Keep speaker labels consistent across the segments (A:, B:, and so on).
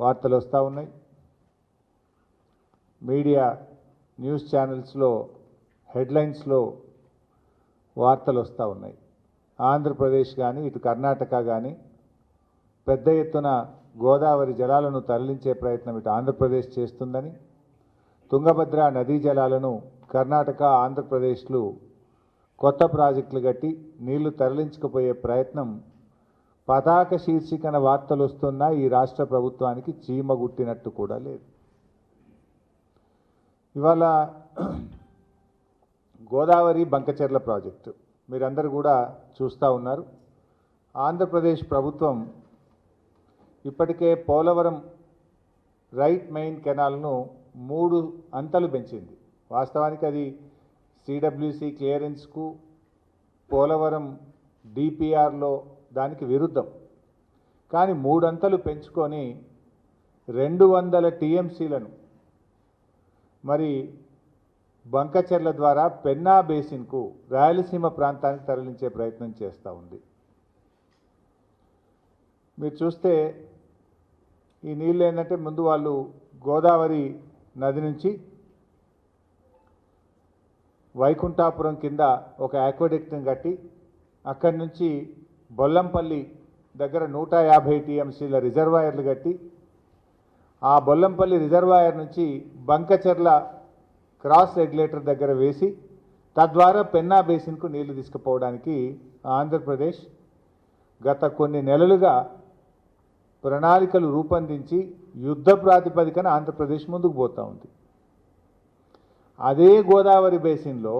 A: వార్తలు వస్తూ ఉన్నాయి. మీడియా న్యూస్ ఛానల్స్లో హెడ్లైన్స్లో వార్తలు వస్తూ ఉన్నాయి. ఆంధ్రప్రదేశ్ కానీ ఇటు కర్ణాటక కానీ పెద్ద ఎత్తున గోదావరి జలాలను తరలించే ప్రయత్నం ఇటు ఆంధ్రప్రదేశ్ చేస్తుందని తుంగభద్ర నదీ జలాలను కర్ణాటక ఆంధ్రప్రదేశ్లు కొత్త ప్రాజెక్టులు కట్టి నీళ్ళు తరలించకపోయే ప్రయత్నం పతాక శీర్షికన వార్తలు వస్తున్నా ఈ రాష్ట్ర ప్రభుత్వానికి చీమ గుట్టినట్టు కూడా లేదు. ఇవాళ గోదావరి బంకచెర్ల ప్రాజెక్టు. మీరందరూ కూడా చూస్తూ ఉన్నారు. ఆంధ్రప్రదేశ్ ప్రభుత్వం ఇప్పటికే పోలవరం రైట్ మెయిన్ కెనాల్ను మూడు అంతలు పెంచింది. వాస్తవానికి అది సిడబ్ల్యూసి క్లియరెన్స్కు పోలవరం డిపిఆర్లో దానికి విరుద్ధం. కానీ మూడంతలు పెంచుకొని రెండు వందల టీఎంసీలను మరి బంకచెర్ల ద్వారా పెన్నా బేసిన్కు రాయలసీమ ప్రాంతానికి తరలించే ప్రయత్నం చేస్తూ ఉంది. మీరు చూస్తే ఈ నీళ్ళు ఏంటంటే ముందు వాళ్ళు గోదావరి నది నుంచి వైకుంఠాపురం కింద ఒక ఆక్వడెక్ట్ని కట్టి అక్కడి నుంచి బొల్లంపల్లి దగ్గర నూట యాభై టీఎంసీల రిజర్వాయర్లు కట్టి ఆ బొల్లంపల్లి రిజర్వాయర్ నుంచి బంకచెర్ల క్రాస్ రెగ్యులేటర్ దగ్గర వేసి తద్వారా పెన్నా బేసిన్కు నీళ్ళు తీసుకుపోవడానికి ఆంధ్రప్రదేశ్ గత కొన్ని నెలలుగా ప్రణాళికలు రూపొందించి యుద్ధ ప్రాతిపదికన ఆంధ్రప్రదేశ్ ముందుకు పోతూ ఉంది. అదే గోదావరి బేసిన్లో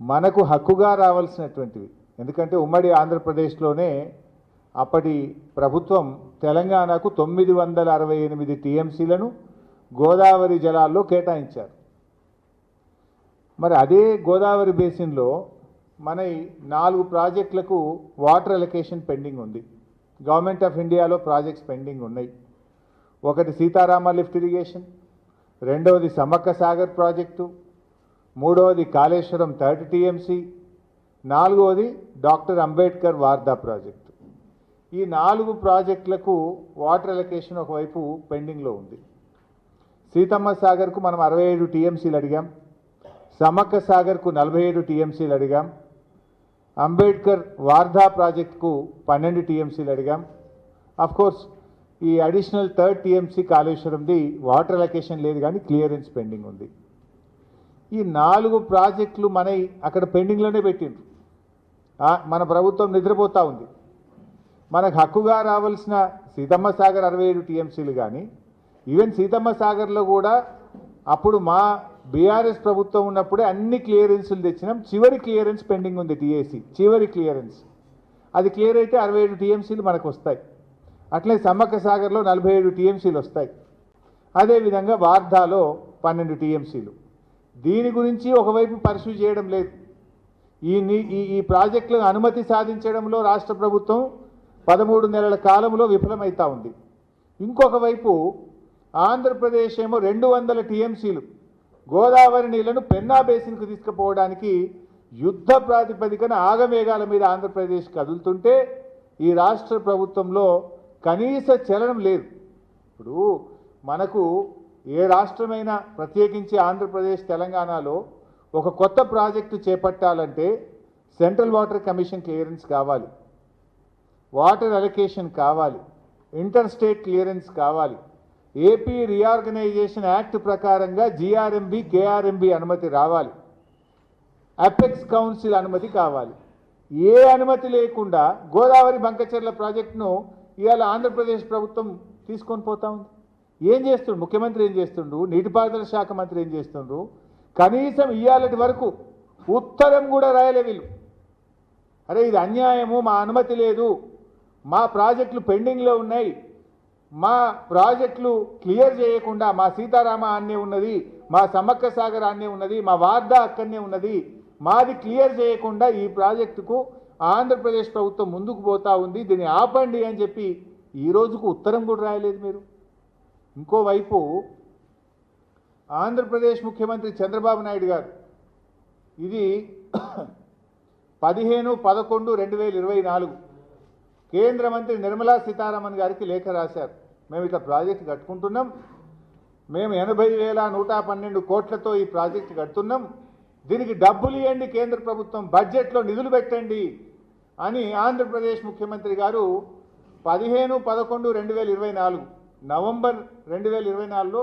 A: మనకు హక్కుగా రావాల్సినటువంటివి ఎందుకంటే ఉమ్మడి ఆంధ్రప్రదేశ్లోనే అప్పటి ప్రభుత్వం తెలంగాణకు తొమ్మిది వందల అరవై ఎనిమిది టీఎంసీలను గోదావరి జలాల్లో కేటాయించారు. మరి అదే గోదావరి బేసిన్లో మన నాలుగు ప్రాజెక్టులకు వాటర్ అలొకేషన్ పెండింగ్ ఉంది. గవర్నమెంట్ ఆఫ్ ఇండియాలో ప్రాజెక్ట్స్ పెండింగ్ ఉన్నాయి. ఒకటి సీతారామ లిఫ్ట్ ఇరిగేషన్ రెండవది సమ్మక్క సాగర్ ప్రాజెక్టు మూడవది కాళేశ్వరం థర్టీ టీఎంసీ నాలుగవది డాక్టర్ అంబేద్కర్ వార్దా ప్రాజెక్టు. ఈ నాలుగు ప్రాజెక్టులకు వాటర్ అలొకేషన్ ఒకవైపు పెండింగ్లో ఉంది. సీతమ్మ సాగర్కు మనం అరవై ఏడు టీఎంసీలు అడిగాం. సమక్క సాగర్కు నలభై ఏడు టీఎంసీలు అడిగాం. అంబేద్కర్ వార్ధా ప్రాజెక్టుకు పన్నెండు టీఎంసీలు అడిగాం. కోర్స్ ఈ అడిషనల్ థర్డ్ టీఎంసీ కాళేశ్వరంది వాటర్ అలొకేషన్ లేదు కానీ క్లియరెన్స్ పెండింగ్ ఉంది. ఈ నాలుగు ప్రాజెక్టులు మన అక్కడ పెండింగ్లోనే పెట్టిండ్రు. మన ప్రభుత్వం నిద్రపోతూ ఉంది. మనకు హక్కుగా రావాల్సిన సీతమ్మ సాగర్ అరవై ఏడు టీఎంసీలు కానీ ఈవెన్ సీతమ్మ సాగర్లో కూడా అప్పుడు మా బీఆర్ఎస్ ప్రభుత్వం ఉన్నప్పుడే అన్ని క్లియరెన్సులు తెచ్చినాం. చివరి క్లియరెన్స్ పెండింగ్ ఉంది టీఏసీ. చివరి క్లియరెన్స్. అది క్లియర్ అయితే అరవై ఏడు టీఎంసీలు మనకు వస్తాయి. అట్లే సమ్మక్క సాగర్లో నలభై ఏడు టీఎంసీలు వస్తాయి. అదేవిధంగా వార్ధాలో పన్నెండు టీఎంసీలు. దీని గురించి ఒకవైపు పర్సూ చేయడం లేదు. ఈ నీ- ఈ ఈ అనుమతి సాధించడంలో రాష్ట్ర ప్రభుత్వం పదమూడు నెలల కాలంలో విఫలమవుతా ఉంది. ఇంకొక వైపు ఆంధ్రప్రదేశ్ ఏమో రెండు వందల టీఎంసీలు గోదావరి నీళ్ళను పెన్నా బేసిన్కు తీసుకుపోవడానికి యుద్ధ ప్రాతిపదికన ఆగమేఘాల మీద ఆంధ్రప్రదేశ్ కదులుతుంటే ఈ రాష్ట్ర ప్రభుత్వంలో కనీస చలనం లేదు. ఇప్పుడు మనకు ఏ రాష్ట్రమైనా ప్రత్యేకించి ఆంధ్రప్రదేశ్ తెలంగాణలో ఒక కొత్త ప్రాజెక్టు చేపట్టాలంటే సెంట్రల్ వాటర్ కమిషన్ క్లియరెన్స్ కావాలి. వాటర్ అలొకేషన్ కావాలి. ఇంటర్ స్టేట్ క్లియరెన్స్ కావాలి. ఏపీ రీఆర్గనైజేషన్ యాక్ట్ ప్రకారంగా జీఆర్ఎంబి కేఆర్ఎంబి అనుమతి రావాలి. అపెక్స్ కౌన్సిల్ అనుమతి కావాలి. ఏ అనుమతి లేకుండా గోదావరి బంకచెర్ల ప్రాజెక్టును ఇవాళ ఆంధ్రప్రదేశ్ ప్రభుత్వం తీసుకొని పోతా ఉంది. ఏం చేస్తుండు? ముఖ్యమంత్రి ఏం చేస్తుండు? నీటిపారుదల శాఖ మంత్రి ఏం చేస్తుండ్రు కనీసం ఇయ్యాలటి వరకు ఉత్తరం కూడా రాయలే వీళ్ళు. అరే ఇది అన్యాయము మా అనుమతి లేదు. మా ప్రాజెక్టులు పెండింగ్లో ఉన్నాయి. మా ప్రాజెక్టులు క్లియర్ చేయకుండా మా సీతారామ అన్నే ఉన్నది మా సమ్మక్క సాగర్ అన్నే ఉన్నది మా వార్దా అక్కడనే ఉన్నది. మాది క్లియర్ చేయకుండా ఈ ప్రాజెక్టుకు ఆంధ్రప్రదేశ్ ప్రభుత్వం ముందుకు పోతా ఉంది. దీన్ని ఆపండి అని చెప్పి ఈ రోజుకు ఉత్తరం కూడా రాయలేదు మీరు. ఇంకోవైపు ఆంధ్రప్రదేశ్ ముఖ్యమంత్రి చంద్రబాబు నాయుడు గారు. ఇది పదిహేను పదకొండు రెండు వేల ఇరవై నాలుగు. కేంద్ర మంత్రి నిర్మలా సీతారామన్ గారికి లేఖ రాశారు. మేము ఇట్లా ప్రాజెక్ట్ కట్టుకుంటున్నాం. మేము ఎనభై వేల నూట పన్నెండు కోట్లతో ఈ ప్రాజెక్ట్ కడుతున్నాం. దీనికి డబ్బులు ఇవ్వండి కేంద్ర ప్రభుత్వం బడ్జెట్లో నిధులు పెట్టండి అని ఆంధ్రప్రదేశ్ ముఖ్యమంత్రి గారు పదిహేను పదకొండు రెండు వేల ఇరవై నాలుగు నవంబర్ రెండు వేల ఇరవై నాలుగులో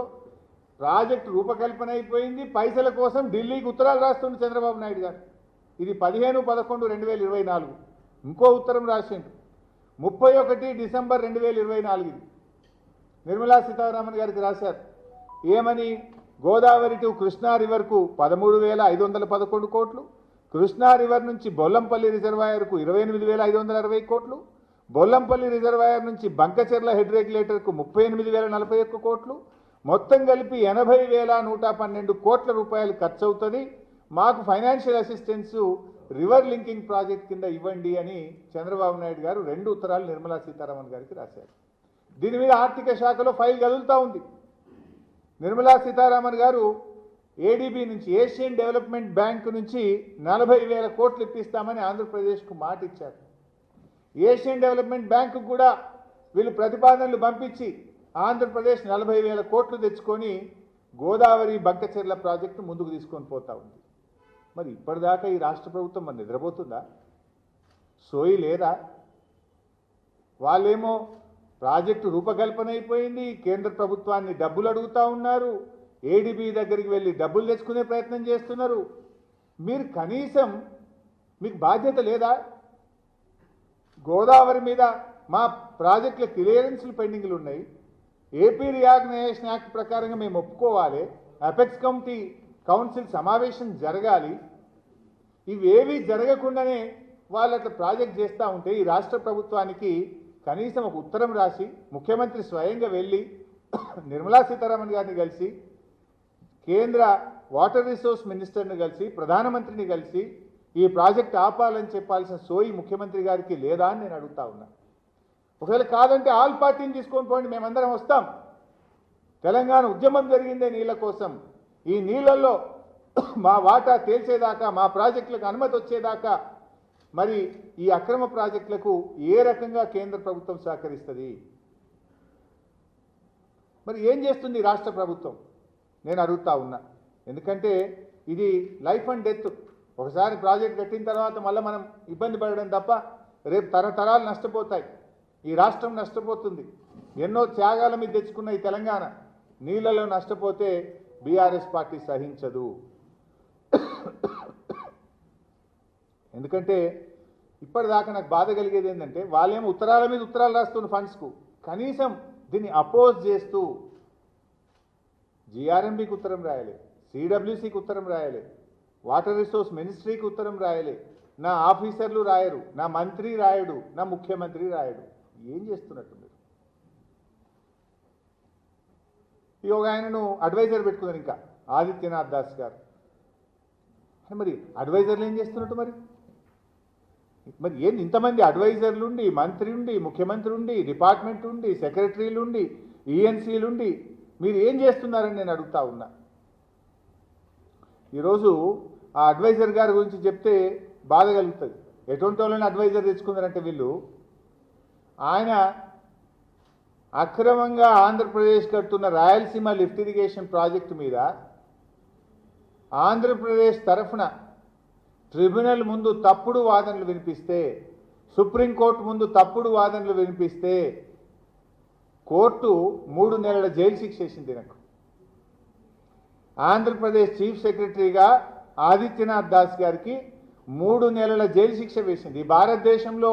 A: ప్రాజెక్టు రూపకల్పన అయిపోయింది. పైసల కోసం ఢిల్లీకి ఉత్తరాలు రాస్తుంది చంద్రబాబు నాయుడు గారు. ఇది పదిహేను పదకొండు రెండు వేల ఇరవై నాలుగు. ఇంకో ఉత్తరం రాసిండు. ముప్పై ఒకటి డిసెంబర్ రెండు వేల ఇరవై నాలుగు నిర్మలా సీతారామన్ గారికి రాశారు. ఏమని? గోదావరి టు కృష్ణా రివర్కు పదమూడు వేల ఐదు వందల పదకొండు కోట్లు. కృష్ణా రివర్ నుంచి బొల్లంపల్లి రిజర్వాయర్కు ఇరవై ఎనిమిది వేల ఐదు వందల అరవై కోట్లు. బొల్లంపల్లి రిజర్వాయర్ నుంచి బంకచెర్ల హెడ్ రెగ్యులేటర్కు ముప్పై ఎనిమిది వేల నలభై ఒక్క కోట్లు. మొత్తం కలిపి ఎనభై వేల నూట పన్నెండు కోట్ల రూపాయలు ఖర్చు అవుతుంది మాకు financial assistance river linking project కింద ఇవ్వండి అని చంద్రబాబు నాయుడు గారు రెండు ఉత్తరాలు నిర్మలా సీతారామన్ గారికి రాశారు. దీని మీద ఆర్థిక శాఖలో ఫైల్ కదులుతూ ఉంది. నిర్మలా సీతారామన్ గారు ఏడీబీ నుంచి ఏషియన్ డెవలప్మెంట్ బ్యాంక్ నుంచి నలభై వేల కోట్లు ఇప్పిస్తామని ఆంధ్రప్రదేశ్కు మాట ఇచ్చారు ఏషియన్ డెవలప్మెంట్ బ్యాంకు కూడా వీళ్ళు ప్రతిపాదనలు పంపించి ఆంధ్రప్రదేశ్ నలభై వేల కోట్లు తెచ్చుకొని గోదావరి బంకచెర్ల ప్రాజెక్టు ముందుకు తీసుకొని పోతా ఉంది. మరి ఇప్పటిదాకా ఈ రాష్ట్ర ప్రభుత్వం మరి నిద్రపోతుందా? సోయి లేదా? వాళ్ళేమో ప్రాజెక్టు రూపకల్పన అయిపోయింది కేంద్ర ప్రభుత్వాన్ని డబ్బులు అడుగుతా ఉన్నారు ఏడీబీ దగ్గరికి వెళ్ళి డబ్బులు తెచ్చుకునే ప్రయత్నం చేస్తున్నారు. మీరు కనీసం మీకు బాధ్యత లేదా? గోదావరి మీద మా ప్రాజెక్టుల క్లియరెన్స్లు పెండింగ్లు ఉన్నాయి. ఏపీ రియాగ్నైజేషన్ యాక్ట్ ప్రకారంగా మేము ఒప్పుకోవాలి. అపెక్స్ కమిటీ కౌన్సిల్ సమావేశం జరగాలి. ఇవేవి జరగకుండానే వాళ్ళు అట్లా ప్రాజెక్ట్ చేస్తూ ఉంటే ఈ రాష్ట్ర ప్రభుత్వానికి కనీసం ఒక ఉత్తరం రాసి ముఖ్యమంత్రి స్వయంగా వెళ్ళి నిర్మలా సీతారామన్ గారిని కలిసి కేంద్ర వాటర్ రిసోర్స్ మినిస్టర్ని కలిసి ప్రధానమంత్రిని కలిసి ఈ ప్రాజెక్ట్ ఆపాలని చెప్పాల్సిన సోయి ముఖ్యమంత్రి గారికి లేదా అని నేను అడుగుతా ఉన్నా. ఒకవేళ కాదంటే ఆల్ పార్టీని తీసుకొని పోండి మేమందరం వస్తాం. తెలంగాణ ఉద్యమం జరిగిందే నీళ్ళ కోసం. ఈ నీళ్ళల్లో మా వాటా తేల్చేదాకా మా ప్రాజెక్టులకు అనుమతి వచ్చేదాకా మరి ఈ అక్రమ ప్రాజెక్టులకు ఏ రకంగా కేంద్ర ప్రభుత్వం సహకరిస్తుంది? మరి ఏం చేస్తుంది రాష్ట్ర ప్రభుత్వం? నేను అడుగుతా ఉన్నా. ఎందుకంటే ఇది లైఫ్ అండ్ డెత్. ఒకసారి ప్రాజెక్ట్ కట్టిన తర్వాత మళ్ళీ మనం ఇబ్బంది పడడం తప్ప రేపు తరతరాలు నష్టపోతాయి. ఈ రాష్ట్రం నష్టపోతుంది. ఎన్నో త్యాగాల మీద తెచ్చుకున్న ఈ తెలంగాణ నీళ్ళలో నష్టపోతే బీఆర్ఎస్ పార్టీ సహించదు. ఎందుకంటే ఇప్పటిదాకా నాకు బాధ కలిగేది ఏంటంటే వాళ్ళేమో ఉత్తరాల మీద ఉత్తరాలు రాస్తున్న ఫండ్స్కు కనీసం దీన్ని అపోజ్ చేస్తూ జిఆర్ఎంబికి ఉత్తరం రాయాలి సిడబ్ల్యూసికి ఉత్తరం రాయాలి వాటర్ రిసోర్స్ మినిస్ట్రీకి ఉత్తరం రాయాలి. నా ఆఫీసర్లు రాయరు నా మంత్రి రాయడు నా ముఖ్యమంత్రి రాయడు. ఏం చేస్తున్నట్టు మీరు? ఈ ఒక ఆయనను అడ్వైజర్ పెట్టుకున్నారు ఇంకా ఆదిత్యనాథ్ దాస్ గారు. మరి అడ్వైజర్లు ఏం చేస్తున్నట్టు మరి? మరి ఏంది ఇంతమంది అడ్వైజర్లు ఉండి మంత్రి ఉండి ముఖ్యమంత్రి ఉండి డిపార్ట్మెంట్ ఉండి సెక్రటరీలు ఉండి ఈఎన్సీలు ఉండి మీరు ఏం చేస్తున్నారని నేను అడుగుతా ఉన్నా. ఈరోజు ఆ అడ్వైజర్ గారి గురించి చెప్తే బాధ కలుగుతుంది. ఎటువంటి వాళ్ళని అడ్వైజర్ తెచ్చుకున్నారంటే వీళ్ళు ఆయన అక్రమంగా ఆంధ్రప్రదేశ్ కడుతున్న రాయలసీమ లిఫ్ట్ ఇరిగేషన్ ప్రాజెక్టు మీద ఆంధ్రప్రదేశ్ తరఫున ట్రిబ్యునల్ ముందు తప్పుడు వాదనలు వినిపిస్తే సుప్రీంకోర్టు ముందు తప్పుడు వాదనలు వినిపిస్తే కోర్టు మూడు నెలల జైలు శిక్ష వేసింది నాకు ఆంధ్రప్రదేశ్ చీఫ్ సెక్రటరీగా ఆదిత్యనాథ్ దాస్ గారికి మూడు నెలల జైలు శిక్ష వేసింది. భారతదేశంలో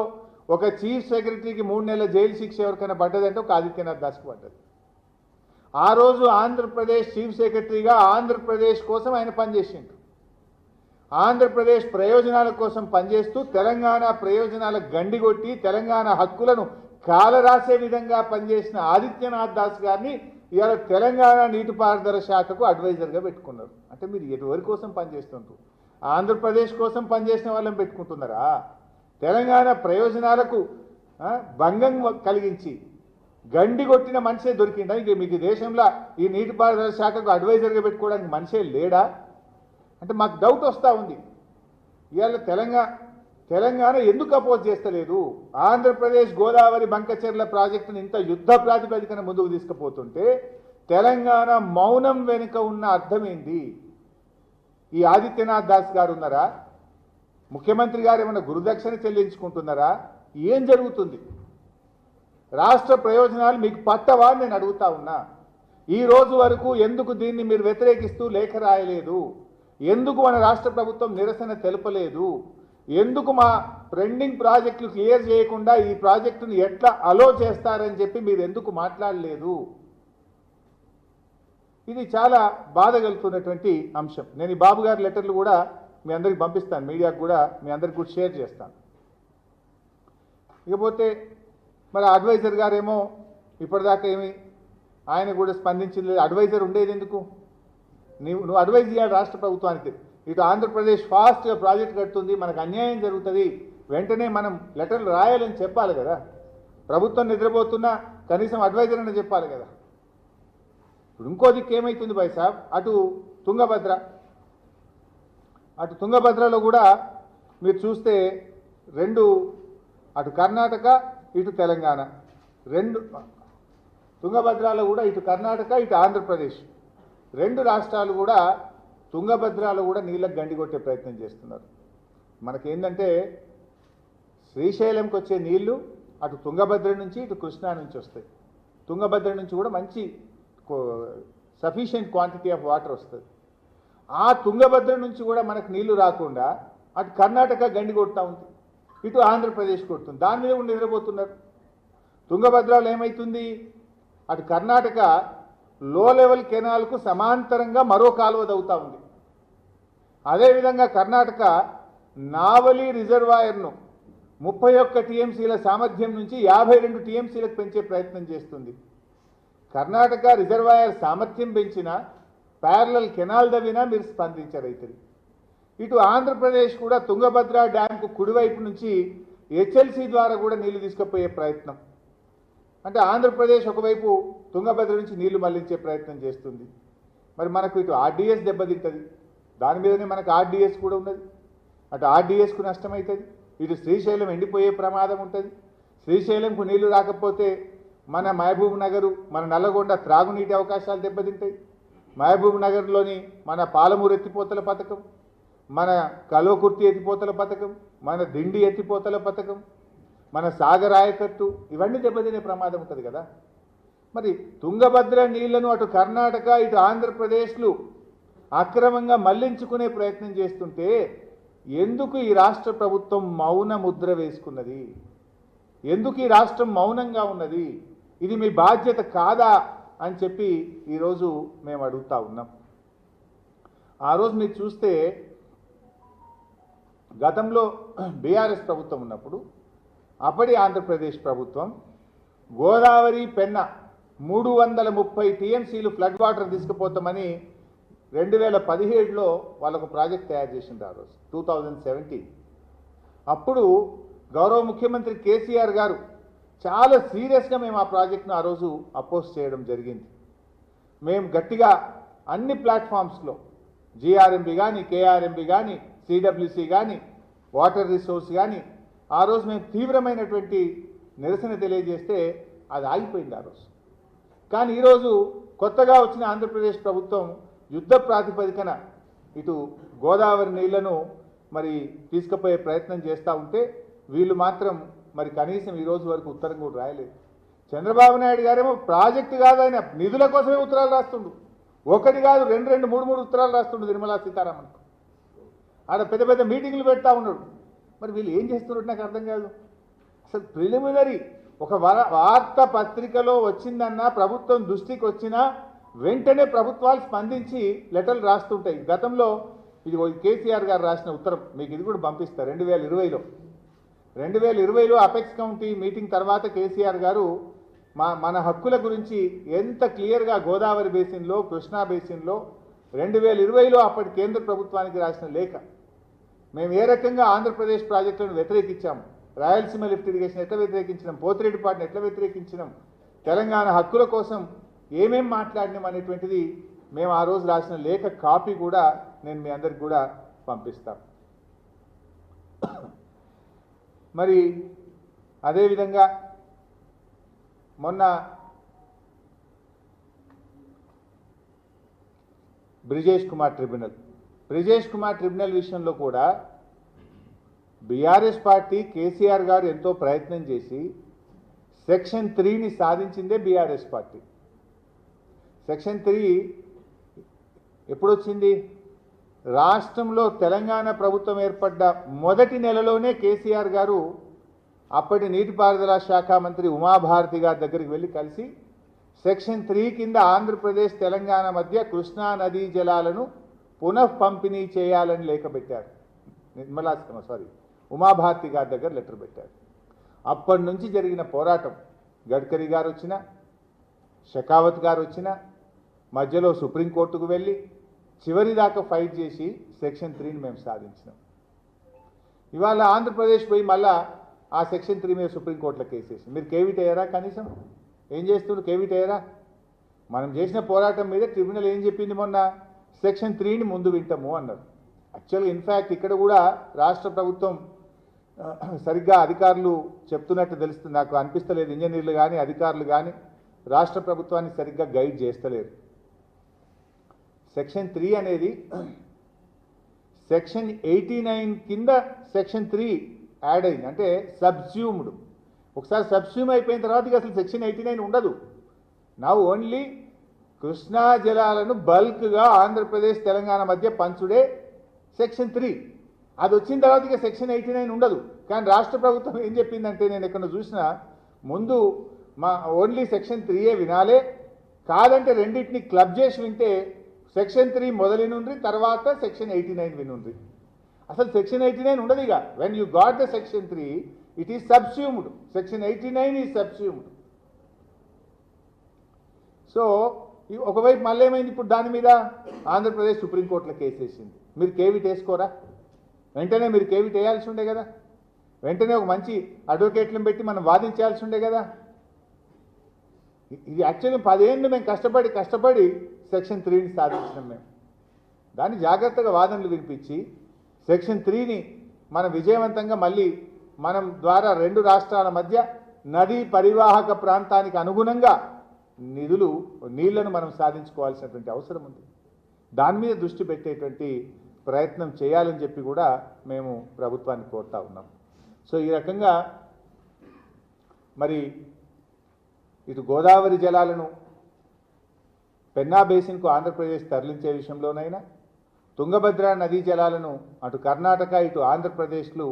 A: ఒక చీఫ్ సెక్రటరీకి మూడు నెలల జైలు శిక్ష ఎవరికైనా పడ్డదంటే ఒక ఆదిత్యనాథ్ దాస్కి పడ్డది. ఆ రోజు ఆంధ్రప్రదేశ్ చీఫ్ సెక్రటరీగా ఆంధ్రప్రదేశ్ కోసం ఆయన పనిచేసిండు. ఆంధ్రప్రదేశ్ ప్రయోజనాల కోసం పనిచేస్తూ తెలంగాణ ప్రయోజనాల గండిగొట్టి తెలంగాణ హక్కులను కాలరాసే విధంగా పనిచేసిన ఆదిత్యనాథ్ దాస్ గారిని ఇవాళ తెలంగాణ నీటిపారుదల శాఖకు అడ్వైజర్గా పెట్టుకున్నారు. అంటే మీరు ఎవరి కోసం పనిచేస్తుంటారు ఆంధ్రప్రదేశ్ కోసం పనిచేసిన వాళ్ళని పెట్టుకుంటున్నారా? తెలంగాణ ప్రయోజనాలకు భంగం కలిగించి గండి కొట్టిన మనిషే దొరికిందా ఇంక మీకు దేశంలో ఈ నీటిపారుదల శాఖకు అడ్వైజర్గా పెట్టుకోవడానికి మనిషే లేడా? అంటే మాకు డౌట్ వస్తూ ఉంది. ఇవాళ తెలంగాణ తెలంగాణ ఎందుకు అపోజ్ చేస్తలేదు? ఆంధ్రప్రదేశ్ గోదావరి బంకచెర్ల ప్రాజెక్టును ఇంత యుద్ధ ప్రాతిపదికన ముందుకు తీసుకుపోతుంటే తెలంగాణ మౌనం వెనుక ఉన్న అర్థం ఏంది? ఈ ఆదిత్యనాథ్ దాస్ గారు ఉన్నారా ముఖ్యమంత్రి గారు ఏమైనా గురుదక్షిణ చెల్లించుకుంటున్నారా? ఏం జరుగుతుంది? రాష్ట్ర ప్రయోజనాలు మీకు పట్టవా నేను అడుగుతా ఉన్నా. ఈ రోజు వరకు ఎందుకు దీన్ని మీరు వ్యతిరేకిస్తూ లేఖ రాయలేదు? ఎందుకు మన రాష్ట్ర ప్రభుత్వం నిరసన తెలపలేదు? ఎందుకు మా పెండింగ్ ప్రాజెక్టులు క్లియర్ చేయకుండా ఈ ప్రాజెక్టును ఎట్లా అలో చేస్తారని చెప్పి మీరు ఎందుకు మాట్లాడలేదు? ఇది చాలా బాధ కలుగుతున్నటువంటి అంశం. నేను ఈ బాబు గారి లెటర్లు కూడా మీ అందరికి పంపిస్తాను మీడియాకు కూడా మీ అందరికి కూడా షేర్ చేస్తాను. ఇకపోతే మరి అడ్వైజర్ గారేమో ఇప్పటిదాకా ఏమి ఆయన కూడా స్పందించింది అడ్వైజర్ ఉండేది ఎందుకు? నీవు నువ్వు అడ్వైజ్ చేయాలి రాష్ట్ర ప్రభుత్వానికి. ఇటు ఆంధ్రప్రదేశ్ ఫాస్ట్గా ప్రాజెక్ట్ కడుతుంది మనకు అన్యాయం జరుగుతుంది. వెంటనే మనం లెటర్లు రాయాలని చెప్పాలి కదా. ప్రభుత్వం నిద్రపోతున్నా కనీసం అడ్వైజర్ అని చెప్పాలి కదా. ఇప్పుడు ఇంకో దిక్కు ఏమవుతుంది భాయ్ సాబ్? అటు తుంగభద్ర. అటు తుంగభద్రలో కూడా మీరు చూస్తే రెండు అటు కర్ణాటక ఇటు తెలంగాణ. రెండు తుంగభద్రలో కూడా ఇటు కర్ణాటక ఇటు ఆంధ్రప్రదేశ్. రెండు రాష్ట్రాలు కూడా తుంగభద్రలో కూడా నీళ్ళకు గండి కొట్టే ప్రయత్నం చేస్తున్నారు. మనకేందంటే శ్రీశైలంకి వచ్చే నీళ్ళు అటు తుంగభద్ర నుంచి ఇటు కృష్ణా నుంచి వస్తాయి. తుంగభద్ర నుంచి కూడా మంచి సఫిషియంట్ క్వాంటిటీ ఆఫ్ వాటర్ వస్తుంది. ఆ తుంగభద్ర నుంచి కూడా మనకు నీళ్ళు రాకుండా అటు కర్ణాటక గండి కొడుతూ ఉంది. ఇటు ఆంధ్రప్రదేశ్ కొడుతుంది. దాని మీద ఉండి నిద్రపోతున్నారు. తుంగభద్రలో ఏమవుతుంది అటు కర్ణాటక లో లెవెల్ కెనాల్కు సమాంతరంగా మరో కాలువ దవుతా ఉంది. అదేవిధంగా కర్ణాటక నావలి రిజర్వాయర్ను ముప్పై ఒక్క టీఎంసీల సామర్థ్యం నుంచి యాభై రెండు టీఎంసీలకు పెంచే ప్రయత్నం చేస్తుంది. కర్ణాటక రిజర్వాయర్ సామర్థ్యం పెంచిన ప్యారలల్ కెనాల్ దవ్వినా మీరు స్పందించారు రైతులు. ఇటు ఆంధ్రప్రదేశ్ కూడా తుంగభద్ర డ్యాంకు కుడివైపు నుంచి హెచ్ఎల్సి ద్వారా కూడా నీళ్ళు తీసుకుపోయే ప్రయత్నం. అంటే ఆంధ్రప్రదేశ్ ఒకవైపు తుంగభద్ర నుంచి నీళ్ళు మళ్ళించే ప్రయత్నం చేస్తుంది. మరి మనకు ఇటు ఆర్డీఎస్ దెబ్బతింటుంది. దాని మీదనే మనకు ఆర్డీఎస్ కూడా ఉన్నది. అటు ఆర్డీఎస్కు నష్టమవుతుంది ఇటు శ్రీశైలం ఎండిపోయే ప్రమాదం ఉంటుంది. శ్రీశైలంకు నీళ్ళు రాకపోతే మన మహబూబ్ నగరు మన నల్లగొండ త్రాగునీటి అవకాశాలు దెబ్బతింటాయి. మహబూబ్ నగర్లోని మన పాలమూరు ఎత్తిపోతల పథకం మన కలోకుర్తి ఎత్తిపోతల పథకం మన దిండి ఎత్తిపోతల పథకం మన సాగర్ ఆయకట్టు ఇవన్నీ దెబ్బతినే ప్రమాదం ఉంటుంది కదా. మరి తుంగభద్ర నీళ్ళను అటు కర్ణాటక ఇటు ఆంధ్రప్రదేశ్లు అక్రమంగా మళ్ళించుకునే ప్రయత్నం చేస్తుంటే ఎందుకు ఈ రాష్ట్ర ప్రభుత్వం మౌన ముద్ర వేసుకున్నది? ఎందుకు ఈ రాష్ట్రం మౌనంగా ఉన్నది? ఇది మీ బాధ్యత కాదా? అని చెప్పి ఈరోజు మేము అడుగుతా ఉన్నాం. ఆ రోజు మీరు చూస్తే గతంలో బీఆర్ఎస్ ప్రభుత్వం ఉన్నప్పుడు అప్పటి ఆంధ్రప్రదేశ్ ప్రభుత్వం గోదావరి పెన్న మూడు వందల ముప్పై టీఎంసీలు ఫ్లడ్ వాటర్ తీసుకుపోతామని రెండు వేల పదిహేడులో వాళ్ళకు ప్రాజెక్ట్ తయారు చేసింది ఆ రోజు టూ థౌజండ్ సెవెంటీన్. అప్పుడు గౌరవ ముఖ్యమంత్రి కేసీఆర్ గారు చాలా సీరియస్గా మేము ఆ ప్రాజెక్ట్ను ఆ రోజు అపోజ్ చేయడం జరిగింది. మేము గట్టిగా అన్ని ప్లాట్ఫామ్స్లో జీఆర్ఎంబి కానీ కేఆర్ఎంబి కానీ సిడబ్ల్యూసి కానీ వాటర్ రిసోర్స్ కానీ ఆ రోజు మేము తీవ్రమైనటువంటి నిరసన తెలియజేస్తే అది ఆగిపోయింది ఆ రోజు. కానీ ఈరోజు కొత్తగా వచ్చిన ఆంధ్రప్రదేశ్ ప్రభుత్వం యుద్ధ ప్రాతిపదికన ఇటు గోదావరి నీళ్ళను మరి తీసుకుపోయే ప్రయత్నం చేస్తూ ఉంటే వీళ్ళు మాత్రం మరి కనీసం ఈ రోజు వరకు ఉత్తరం కూడా రాయలేదు. చంద్రబాబు నాయుడు గారేమో ప్రాజెక్టు కాదు ఆయన నిధుల కోసమే ఉత్తరాలు రాస్తుండు. ఒకటి కాదు రెండు రెండు మూడు మూడు ఉత్తరాలు రాస్తుండు నిర్మలా సీతారామన్. ఆడ పెద్ద పెద్ద మీటింగ్లు పెడతా ఉన్నాడు. మరి వీళ్ళు ఏం చేస్తున్నారు నాకు అర్థం కాదు. అసలు ప్రిలిమినరీ ఒక వర- వార్త పత్రికలో వచ్చిందన్నా ప్రభుత్వం దృష్టికి వచ్చినా వెంటనే ప్రభుత్వాలు స్పందించి లెటర్లు రాస్తుంటాయి. గతంలో ఇది ఓ కేసీఆర్ గారు రాసిన ఉత్తరం మీకు ఇది కూడా పంపిస్తారు రెండు వేల ఇరవైలో. రెండు వేల ఇరవైలో అపెక్స్ కౌంటీ మీటింగ్ తర్వాత కేసీఆర్ గారు మా మన హక్కుల గురించి ఎంత క్లియర్గా గోదావరి బేసిన్లో కృష్ణా బేసిన్లో రెండు వేల ఇరవైలో అప్పటి కేంద్ర ప్రభుత్వానికి రాసిన లేఖ. మేము ఏ రకంగా ఆంధ్రప్రదేశ్ ప్రాజెక్టులను వ్యతిరేకించాం? రాయలసీమ లిఫ్ట్ ఇరిగేషన్ ఎట్లా వ్యతిరేకించినాం? పోతిరెడ్డిపాటిని ఎట్లా వ్యతిరేకించినాం? తెలంగాణ హక్కుల కోసం ఏమేం మాట్లాడినాం అనేటువంటిది మేము ఆ రోజు రాసిన లేఖ కాపీ కూడా నేను మీ అందరికి కూడా పంపిస్తాను మరి అదేవిధంగా మొన్న బ్రిజేష్ కుమార్ ట్రిబ్యునల్ బ్రిజేష్ కుమార్ ట్రిబ్యునల్ విషయంలో కూడా బీఆర్ఎస్ పార్టీ కేసీఆర్ గారు ఎంతో ప్రయత్నం చేసి సెక్షన్ త్రీని సాధించిందే బీఆర్ఎస్ పార్టీ. సెక్షన్ త్రీ ఎప్పుడొచ్చింది? రాష్ట్రంలో తెలంగాణ ప్రభుత్వం ఏర్పడ్డ మొదటి నెలలోనే కేసీఆర్ గారు అప్పటి నీటిపారుదల శాఖ మంత్రి ఉమాభారతి గారి దగ్గరికి వెళ్ళి కలిసి సెక్షన్ త్రీ కింద ఆంధ్రప్రదేశ్ తెలంగాణ మధ్య కృష్ణా నదీ జలాలను పునః పంపిణీ చేయాలని లేఖ పెట్టారు. నిర్మలా సారీ ఉమాభారతి గారి దగ్గర లెటర్ పెట్టారు. అప్పటి నుంచి జరిగిన పోరాటం గడ్కరీ గారు వచ్చిన షెకావత్ గారు వచ్చిన మధ్యలో సుప్రీంకోర్టుకు వెళ్ళి చివరి దాకా ఫైట్ చేసి సెక్షన్ త్రీని మేము సాధించినాం. ఇవాళ ఆంధ్రప్రదేశ్ పోయి మళ్ళా ఆ సెక్షన్ త్రీ మీద సుప్రీంకోర్టులో కేసేసి మీరు కేవిట్ అయ్యారా కనీసం? ఏం చేస్తున్నారు కేవిట్ అయ్యారా మనం చేసిన పోరాటం మీద ట్రిబ్యునల్ ఏం చెప్పింది మొన్న? సెక్షన్ త్రీని ముందు వింటాము అన్నారు. యాక్చువల్గా ఇన్ఫ్యాక్ట్ ఇక్కడ కూడా రాష్ట్ర ప్రభుత్వం సరిగ్గా అధికారులు చెప్తున్నట్టు తెలుస్తుంది. నాకు అనిపిస్తలేదు. ఇంజనీర్లు కానీ అధికారులు కానీ రాష్ట్ర ప్రభుత్వాన్ని సరిగ్గా గైడ్ చేస్తలేరు. సెక్షన్ త్రీ అనేది సెక్షన్ ఎయిటీ నైన్ కింద సెక్షన్ త్రీ యాడ్ అయింది. అంటే సబ్స్యూమ్డ్. ఒకసారి సబ్స్యూమ్ అయిపోయిన తర్వాత ఇక అసలు సెక్షన్ ఎయిటీ నైన్ ఉండదు. నా ఓన్లీ కృష్ణా జలాలను బల్క్గా ఆంధ్రప్రదేశ్ తెలంగాణ మధ్య పంచుడే సెక్షన్ త్రీ. అది వచ్చిన తర్వాత ఇక సెక్షన్ ఎయిటీ నైన్ ఉండదు. కానీ రాష్ట్ర ప్రభుత్వం ఏం చెప్పిందంటే నేను ఎక్కడ చూసినా ముందు మా ఓన్లీ సెక్షన్ త్రీయే వినాలే. కాదంటే రెండింటిని క్లబ్ చేసి వింటే సెక్షన్ త్రీ మొదలి నుండి తర్వాత సెక్షన్ ఎయిటీ నైన్ వినుండ్రి. అసలు సెక్షన్ ఎయిటీ నైన్ ఉండదు ఇక when you got the section three it is subsumed section eighty nine is subsumed so ఈ- ఒకవైపు మళ్ళీ ఏమైంది ఇప్పుడు దాని మీద ఆంధ్రప్రదేశ్ సుప్రీంకోర్టులో కేసు వేసింది. మీరు కేవిట్ వేసుకోరా? వెంటనే మీరు కేవిట్ వేయాల్సి ఉండే కదా. వెంటనే ఒక మంచి అడ్వకేట్లను పెట్టి మనం వాదించాల్సి ఉండే కదా. ఇది యాక్చువల్లీ పదేళ్ళు మేము కష్టపడి కష్టపడి సెక్షన్ త్రీని సాధించినాం మేము. దాన్ని జాగ్రత్తగా వాదనలు వినిపించి సెక్షన్ త్రీని మనం విజయవంతంగా మళ్ళీ మనం ద్వారా రెండు రాష్ట్రాల మధ్య నదీ పరివాహక ప్రాంతానికి అనుగుణంగా నిధులు నీళ్ళను మనం సాధించుకోవాల్సినటువంటి అవసరం ఉంది. దాని మీద దృష్టి పెట్టేటువంటి ప్రయత్నం చేయాలని చెప్పి కూడా మేము ప్రభుత్వాన్ని కోరుతా ఉన్నాం. సో ఈ రకంగా మరి ఇటు గోదావరి జలాలను పెన్నా బేసిన్కు ఆంధ్రప్రదేశ్ తరలించే విషయంలోనైనా తుంగభద్ర నదీ జలాలను అటు కర్ణాటక ఇటు ఆంధ్రప్రదేశ్లు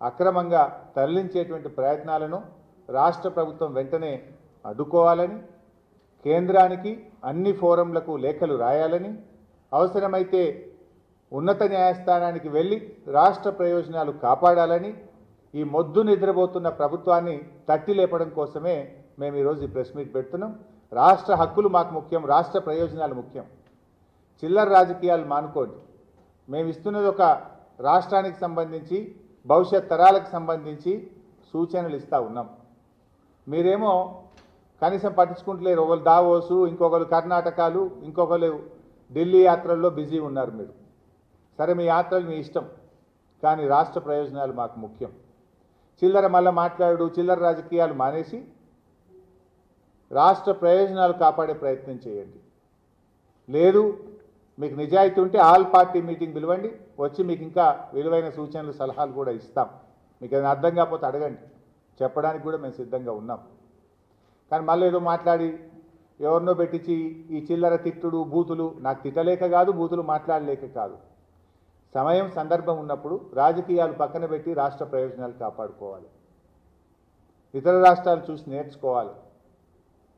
A: అక్రమంగా తరలించేటువంటి ప్రయత్నాలను రాష్ట్ర ప్రభుత్వం వెంటనే అడ్డుకోవాలని కేంద్రానికి అన్ని ఫోరంలకు లేఖలు రాయాలని అవసరమైతే ఉన్నత న్యాయస్థానానికి వెళ్ళి రాష్ట్ర ప్రయోజనాలు కాపాడాలని ఈ మొద్దు నిద్రపోతున్న ప్రభుత్వాన్ని తట్టి లేపడం కోసమే మేము ఈరోజు ఈ ప్రెస్ మీట్ పెడుతున్నాం. రాష్ట్ర హక్కులు మాకు ముఖ్యం రాష్ట్ర ప్రయోజనాలు ముఖ్యం. చిల్లర రాజకీయాలు మానుకోండి. మేము ఇస్తున్నది ఒక రాష్ట్రానికి సంబంధించి భవిష్యత్ తరాలకు సంబంధించి సూచనలు ఇస్తూ ఉన్నాం. మీరేమో కనీసం పట్టించుకుంటలేరు. ఒకరు దావోసు ఇంకొకరు కర్ణాటకాలు ఇంకొకరు ఢిల్లీ యాత్రల్లో బిజీ ఉన్నారు మీరు. సరే మీ యాత్రలు మీ ఇష్టం కానీ రాష్ట్ర ప్రయోజనాలు మాకు ముఖ్యం. చిల్లర మళ్ళీ మాట్లాడు చిల్లర రాజకీయాలు మానేసి రాష్ట్ర ప్రయోజనాలు కాపాడే ప్రయత్నం చేయండి. లేదు మీకు నిజాయితీ ఉంటే ఆల్ పార్టీ మీటింగ్ పిలవండి వచ్చి మీకు ఇంకా విలువైన సూచనలు సలహాలు కూడా ఇస్తాం. మీకు ఏదైనా అర్థం కాకపోతే అడగండి. చెప్పడానికి కూడా మేము సిద్ధంగా ఉన్నాం. కానీ మళ్ళీ ఏదో మాట్లాడి ఎవరినో పెట్టించి ఈ చిల్లర తిట్టుడు బూతులు నాకు తిట్టలేక కాదు బూతులు మాట్లాడలేక కాదు. సమయం సందర్భం ఉన్నప్పుడు రాజకీయాలు పక్కన పెట్టి రాష్ట్ర ప్రయోజనాలు కాపాడుకోవాలి. ఇతర రాష్ట్రాలు చూసి నేర్చుకోవాలి.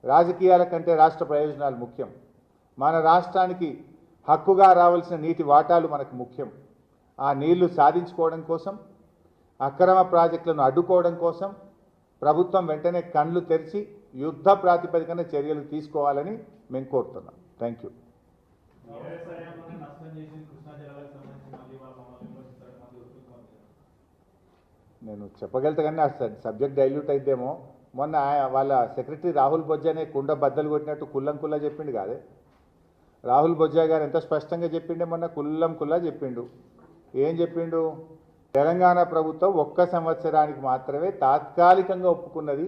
A: రాజకీయాల కంటే రాష్ట్ర ప్రయోజనాలు ముఖ్యం. మన రాష్ట్రానికి హక్కుగా రావాల్సిన నీటి వాటాలు మనకు ముఖ్యం. ఆ నీళ్ళు సాధించుకోవడం కోసం అక్రమ ప్రాజెక్టులను అడ్డుకోవడం కోసం ప్రభుత్వం వెంటనే కళ్ళు తెరిచి యుద్ధ ప్రాతిపదికన చర్యలు తీసుకోవాలని మేము కోరుతున్నాం. Thank you. నేను చెప్పగలుగుతా కానీ ఆ సబ్జెక్ట్ డైల్యూట్ అయిద్దేమో. మొన్న వాళ్ళ సెక్రటరీ రాహుల్ బొజ్జానే కుండ బద్దలు కొట్టినట్టు కుల్లం కుల్లా చెప్పిండు కాదే? రాహుల్ బొజ్జా గారు ఎంత స్పష్టంగా చెప్పిండే మొన్న కుల్లం కుల్లా చెప్పిండు. ఏం చెప్పిండు? తెలంగాణ ప్రభుత్వం ఒక్క సంవత్సరానికి మాత్రమే తాత్కాలికంగా ఒప్పుకున్నది.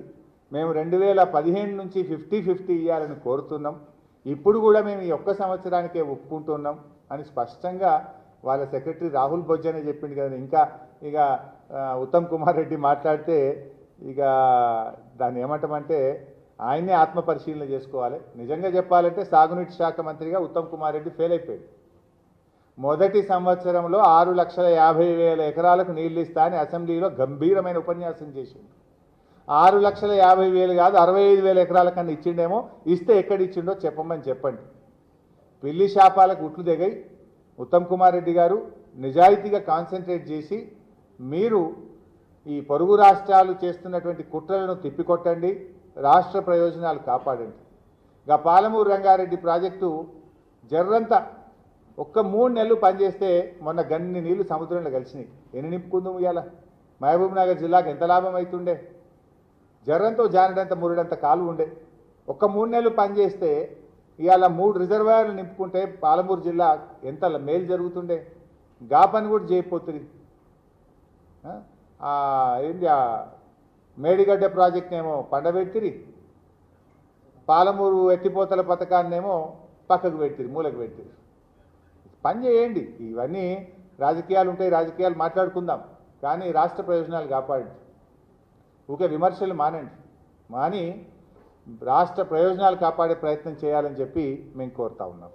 A: మేము రెండు వేల పదిహేను నుంచి ఫిఫ్టీ ఫిఫ్టీ ఇవ్వాలని కోరుతున్నాం. ఇప్పుడు కూడా మేము ఈ ఒక్క సంవత్సరానికే ఒప్పుకుంటున్నాం అని స్పష్టంగా వాళ్ళ సెక్రటరీ రాహుల్ బొజ్జనే చెప్పిండు కదా. ఇంకా ఇక ఉత్తమ్ కుమార్ రెడ్డి మాట్లాడితే ఇక దాన్ని ఏమంటామంటే ఆయన్నే ఆత్మ పరిశీలన చేసుకోవాలి. నిజంగా చెప్పాలంటే సాగునీటి శాఖ మంత్రిగా ఉత్తమ్ కుమార్ రెడ్డి ఫెయిల్ అయిపోయాడు. మొదటి సంవత్సరంలో ఆరు లక్షల యాభై వేల ఎకరాలకు నీళ్ళు ఇస్తా అని అసెంబ్లీలో గంభీరమైన ఉపన్యాసం చేసిండు. ఆరు లక్షల యాభై వేలు కాదు అరవై ఐదు వేల ఎకరాల కన్నా ఇచ్చిండేమో ఇస్తే ఎక్కడ ఇచ్చిండో చెప్పమని చెప్పండి. పిల్లి శాపాలకు ఉట్లు దిగాయి ఉత్తమ్ కుమార్ రెడ్డి గారు నిజాయితీగా కాన్సన్ట్రేట్ చేసి మీరు ఈ పొరుగు రాష్ట్రాలు చేస్తున్నటువంటి కుట్రలను తిప్పికొట్టండి రాష్ట్ర ప్రయోజనాలు కాపాడండి. గా పాలమూరు రంగారెడ్డి ప్రాజెక్టు జర్రంత ఒక్క మూడు నెలలు పనిచేస్తే మొన్న గన్ని నీళ్ళు సముద్రంలో కలిసినాయి. ఎన్ని నింపుకుందాం ఇవాళ? మహబూబ్ నగర్ జిల్లాకు ఎంత లాభం అవుతుండే జర్రంతో జానడంత మురుడంత కాలు ఉండే. ఒక్క మూడు నెలలు పనిచేస్తే ఇవాళ మూడు రిజర్వాయర్లు నింపుకుంటే పాలమూరు జిల్లా ఎంత మేలు జరుగుతుండే? గా పని కూడా చేయకపోతుంది. ఆ? ఆ, ఏంది ఆ మేడిగడ్డ ప్రాజెక్ట్నేమో పండబెట్టిరి పాలమూరు ఎత్తిపోతల పథకాన్నేమో పక్కకు పెట్టిరి మూలకు పెట్టిరి. పని చేయండి ఇవన్నీ రాజకీయాలు ఉంటాయి రాజకీయాలు మాట్లాడుకుందాం కానీ రాష్ట్ర ప్రయోజనాలు కాపాడండి. ఊకే విమర్శలు మానండి. మాని రాష్ట్ర ప్రయోజనాలు కాపాడే ప్రయత్నం చేయాలని చెప్పి మేము కోరుతా ఉన్నాం.